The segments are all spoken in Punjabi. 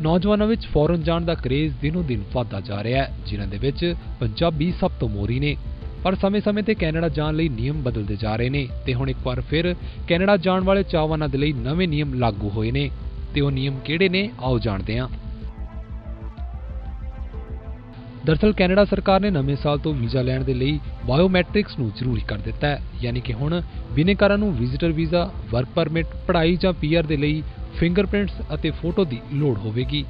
ਨੌਜਵਾਨਾਂ ਵਿੱਚ ਫੌਰਨ ਜਾਣ ਦਾ ਕਰੇਜ਼ ਦਿਨੋ ਦਿਨ ਵਧਦਾ ਜਾ ਰਿਹਾ ਹੈ, ਜਿਨ੍ਹਾਂ ਦੇ ਵਿੱਚ ਪੰਜਾਬੀ ਸਭ ਤੋਂ ਮੋਰੀ ਨੇ। ਪਰ ਸਮੇਂ-ਸਮੇਂ ਤੇ ਕੈਨੇਡਾ ਜਾਣ ਲਈ ਨਿਯਮ ਬਦਲਦੇ ਜਾ ਰਹੇ ਨੇ ਤੇ ਹੁਣ ਇੱਕ ਵਾਰ ਫਿਰ ਕੈਨੇਡਾ ਜਾਣ ਵਾਲੇ ਚਾਹਵਾਨਾਂ ਦੇ ਲਈ ਨਵੇਂ ਨਿਯਮ ਲਾਗੂ ਹੋਏ ਨੇ। ਤੇ ਉਹ ਨਿਯਮ ਕਿਹੜੇ ਨੇ? ਆਓ ਜਾਣਦੇ ਹਾਂ। ਦਰਅਸਲ ਕੈਨੇਡਾ ਸਰਕਾਰ ਨੇ ਨਵੇਂ ਸਾਲ ਤੋਂ ਵੀਜ਼ਾ ਲੈਣ ਦੇ ਲਈ ਬਾਇਓਮੈਟ੍ਰਿਕਸ ਨੂੰ ਜ਼ਰੂਰੀ ਕਰ ਦਿੱਤਾ ਹੈ, ਯਾਨੀ ਕਿ ਹੁਣ ਬਿਨੇਕਾਰਾਂ ਨੂੰ ਵਿਜ਼ਿਟਰ ਵੀਜ਼ਾ, ਵਰਕ ਪਰਮਿਟ, ਪੜ੍ਹਾਈ ਜਾਂ ਪੀਆਰ ਦੇ ਲਈ ਫਿੰਗਰਪ੍ਰਿੰਟਸ ਅਤੇ ਫੋਟੋ ਦੀ ਲੋੜ ਹੋਵੇਗੀ।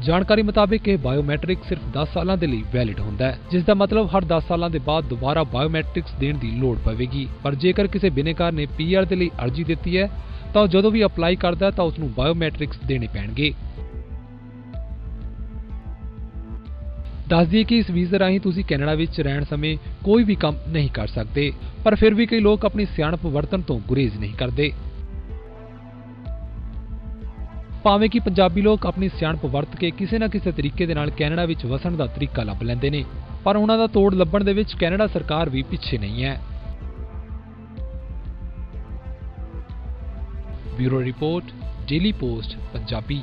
ਜਾਣਕਾਰੀ ਮੁਤਾਬਕ ਇਹ ਬਾਇਓਮੈਟ੍ਰਿਕ ਸਿਰਫ 10 ਸਾਲਾਂ ਦੇ ਲਈ ਵੈਲਿਡ ਹੁੰਦਾ ਹੈ ਜਿਸ ਦਾ ਮਤਲਬ ਹਰ 10 ਸਾਲਾਂ ਦੇ ਬਾਅਦ ਦੁਬਾਰਾ ਬਾਇਓਮੈਟ੍ਰਿਕਸ ਦੇਣ ਦੀ ਲੋੜ ਪਵੇਗੀ। ਪਰ ਜੇਕਰ ਕਿਸੇ ਬਿਨੇਕਾਰ ਨੇ ਪੀਆਰ ਦੇ ਲਈ ਅਰਜ਼ੀ ਦਿੱਤੀ ਹੈ, ਤਾਂ ਉਹ ਜਦੋਂ ਵੀ ਅਪਲਾਈ ਕਰਦਾ ਤਾਂ ਉਸ ਨੂੰ ਬਾਇਓਮੈਟ੍ਰਿਕਸ ਦੇਣੇ ਪੈਣਗੇ। ਦੱਸ ਦਈਏ ਕਿ ਇਸ ਵੀਜ਼ੇ ਰਾਹੀਂ ਤੁਸੀਂ ਕੈਨੇਡਾ ਵਿੱਚ ਰਹਿਣ ਸਮੇਂ ਕੋਈ ਵੀ ਕੰਮ ਨਹੀਂ ਕਰ ਸਕਦੇ, ਪਰ ਫਿਰ ਵੀ ਕਈ ਲੋਕ ਆਪਣੀ ਸਿਆਣਪ ਵਰਤਣ ਤੋਂ ਗੁਰੇਜ਼ ਨਹੀਂ ਕਰਦੇ। ਭਾਵੇਂ ਕਿ ਪੰਜਾਬੀ ਲੋਕ ਆਪਣੀ ਸਿਆਣਪ ਵਰਤ ਕੇ ਕਿਸੇ ਨਾ ਕਿਸੇ ਤਰੀਕੇ ਦੇ ਨਾਲ ਕੈਨੇਡਾ ਵਿੱਚ ਵਸਣ ਦਾ ਤਰੀਕਾ ਲੱਭ ਲੈਂਦੇ ਨੇ, ਪਰ ਉਹਨਾਂ ਦਾ ਤੋੜ ਲੱਭਣ ਦੇ ਵਿੱਚ ਕੈਨੇਡਾ ਸਰਕਾਰ ਵੀ ਪਿੱਛੇ ਨਹੀਂ ਹੈ। Bureau report, daily post, Punjabi.